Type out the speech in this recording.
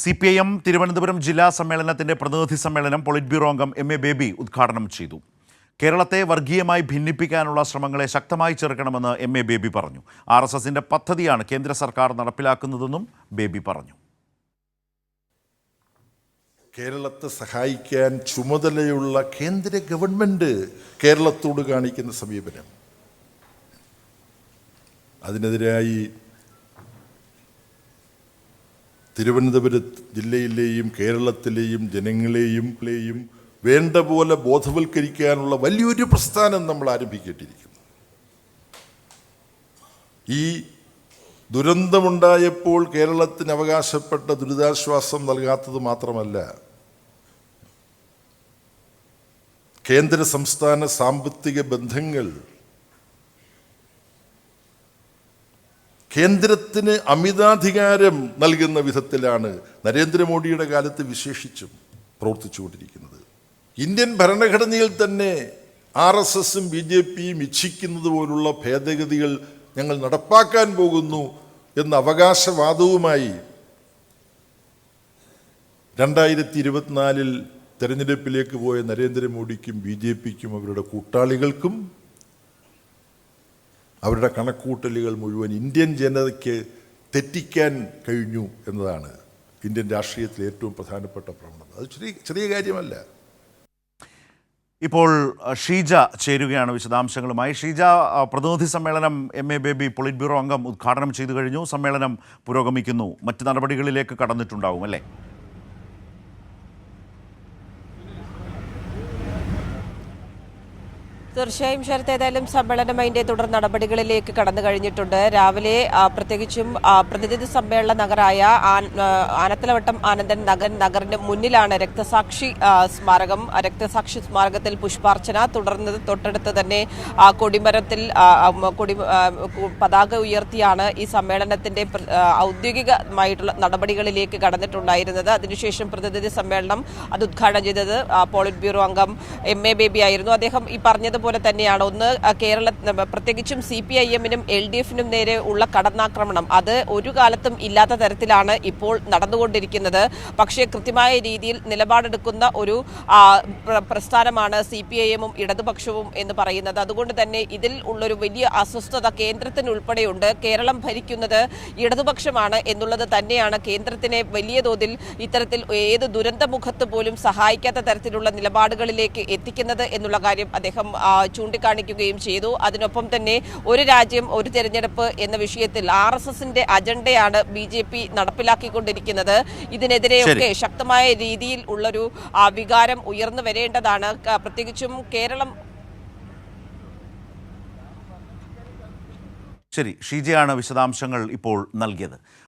C P I M Thiruvananthapuram ജില്ലാ സമ്മേളനത്തിന്റെ പ്രതിനിധി സമ്മേളനം പൊളിറ്റ് ബ്യൂറോ അംഗം എം എ ബേബി ഉദ്ഘാടനം ചെയ്തു. കേരളത്തെ വർഗീയമായി ഭിന്നിപ്പിക്കാനുള്ള ശ്രമങ്ങളെ ശക്തമായി ചെറുക്കണമെന്ന് എം എ ബേബി പറഞ്ഞു. ആർ എസ് എസിന്റെ പദ്ധതിയാണ് കേന്ദ്ര സർക്കാർ നടപ്പിലാക്കുന്നതെന്നും ബേബി പറഞ്ഞു. കേരളത്തെ സഹായിക്കാൻ ചുമതലയുള്ള കേന്ദ്ര ഗവൺമെന്റ് കേരളത്തോട് കാണിക്കുന്ന സമീപനം. അതിനെതിരായി തിരുവനന്തപുരം ജില്ലയിലെയും കേരളത്തിലെയും ജനങ്ങളെയും വേണ്ട പോലെ ബോധവൽക്കരിക്കാനുള്ള വലിയൊരു പ്രസ്ഥാനം നമ്മൾ ആരംഭിക്കേണ്ടിയിരിക്കുന്നു. ഈ ദുരന്തമുണ്ടായപ്പോൾ കേരളത്തിന് അവകാശപ്പെട്ട ദുരിതാശ്വാസം നൽകാത്തത് മാത്രമല്ല കേന്ദ്ര സംസ്ഥാന സാമ്പത്തിക ബന്ധങ്ങൾ കേന്ദ്രത്തിന് അമിതാധികാരം നൽകുന്ന വിധത്തിലാണ് നരേന്ദ്രമോദിയുടെ കാലത്ത് വിശേഷിച്ചും പ്രവർത്തിച്ചുകൊണ്ടിരിക്കുന്നത്. ഇന്ത്യൻ ഭരണഘടനയിൽ തന്നെ ആർ എസ് എസും ബി ജെ പിയും ഇച്ഛിക്കുന്നത് പോലുള്ള ഭേദഗതികൾ ഞങ്ങൾ നടപ്പാക്കാൻ പോകുന്നു എന്ന അവകാശവാദവുമായി രണ്ടായിരത്തി ഇരുപത്തിനാലിൽ തെരഞ്ഞെടുപ്പിലേക്ക് പോയ നരേന്ദ്രമോദിക്കും ബി ജെ പിക്കും അവരുടെ കൂട്ടാളികൾക്കും അവരുടെ കണക്കൂട്ടലുകൾ മുഴുവൻ ഇന്ത്യൻ ജനതയ്ക്ക് തെറ്റിക്കാൻ കഴിഞ്ഞു എന്നതാണ് ഇന്ത്യൻ രാഷ്ട്രീയത്തിലെ ഏറ്റവും പ്രധാനപ്പെട്ട പ്രവണത. അത് ചെറിയ ചെറിയ കാര്യമല്ല. ഇപ്പോൾ ഷീജ ചേരുകയാണ് വിശദാംശങ്ങളുമായി. ഷീജ പ്രതിനിധി സമ്മേളനം M A Baby polit bureau അംഗം ഉദ്ഘാടനം ചെയ്തു കഴിഞ്ഞു. സമ്മേളനം പുരോഗമിക്കുന്നു. മറ്റ് നടപടികളിലേക്ക് കടന്നിട്ടുണ്ടാവും അല്ലേ? തീർച്ചയായും ശരത്ത് ഏതായാലും സമ്മേളനം അതിന്റെ തുടർ നടപടികളിലേക്ക് കടന്നു കഴിഞ്ഞിട്ടുണ്ട്. രാവിലെ പ്രത്യേകിച്ചും പ്രതിനിധി സമ്മേളന നഗരായ ആനത്തലവട്ടം ആനന്ദൻ നഗർ നഗറിന് മുന്നിലാണ് രക്തസാക്ഷി സ്മാരകം. രക്തസാക്ഷി സ്മാരകത്തിൽ പുഷ്പാർച്ചന. തുടർന്ന് തൊട്ടടുത്ത് തന്നെ കൊടിമരത്തിൽ കൊടി പതാക ഉയർത്തിയാണ് ഈ സമ്മേളനത്തിന്റെ ഔദ്യോഗികമായിട്ടുള്ള നടപടികളിലേക്ക് കടന്നിട്ടുണ്ടായിരുന്നത്. അതിനുശേഷം പ്രതിനിധി സമ്മേളനം അത് ഉദ്ഘാടനം ചെയ്തത് പോളിറ്റ് ബ്യൂറോ അംഗം എം എ ബേബി ആയിരുന്നു. അദ്ദേഹം ഈ പറഞ്ഞതുപോലെ തന്നെയാണ്. ഒന്ന് കേരള പ്രത്യേകിച്ചും സി പി ഐ എമ്മിനും എൽ ഡി എഫിനും നേരെ ഉള്ള കടന്നാക്രമണം. അത് ഒരു കാലത്തും ഇല്ലാത്ത തരത്തിലാണ് ഇപ്പോൾ നടന്നുകൊണ്ടിരിക്കുന്നത്. പക്ഷേ കൃത്യമായ രീതിയിൽ നിലപാടെടുക്കുന്ന ഒരു പ്രസ്ഥാനമാണ് സി പി ഐ എമ്മും ഇടതുപക്ഷവും എന്ന് പറയുന്നത്. അതുകൊണ്ട് തന്നെ ഇതിൽ ഉള്ളൊരു വലിയ അസ്വസ്ഥത കേന്ദ്രത്തിനുൾപ്പെടെയുണ്ട്. കേരളം ഭരിക്കുന്നത് ഇടതുപക്ഷമാണ് എന്നുള്ളത് തന്നെയാണ് കേന്ദ്രത്തിനെ വലിയ തോതിൽ ഇത്തരത്തിൽ ഏത് ദുരന്തമുഖത്ത് പോലും സഹായിക്കാത്ത തരത്തിലുള്ള നിലപാടുകളിലേക്ക് എത്തിക്കുന്നത് എന്നുള്ള കാര്യം അദ്ദേഹം ചൂണ്ടിക്കാണിക്കുകയും ചെയ്തു. അതിനൊപ്പം തന്നെ ഒരു രാജ്യം ഒരു തെരഞ്ഞെടുപ്പ് എന്ന വിഷയത്തിൽ ആർ എസ് എസിന്റെ അജണ്ടയാണ് ബി ജെ പി നടപ്പിലാക്കിക്കൊണ്ടിരിക്കുന്നത്. ഇതിനെതിരെയൊക്കെ ശക്തമായ രീതിയിൽ ഉള്ളൊരു വികാരം ഉയർന്നു വരേണ്ടതാണ്. പ്രത്യേകിച്ചും കേരളം ശരി ഷീജയാണ് വിശദാംശങ്ങൾ ഇപ്പോൾ നൽകിയത്.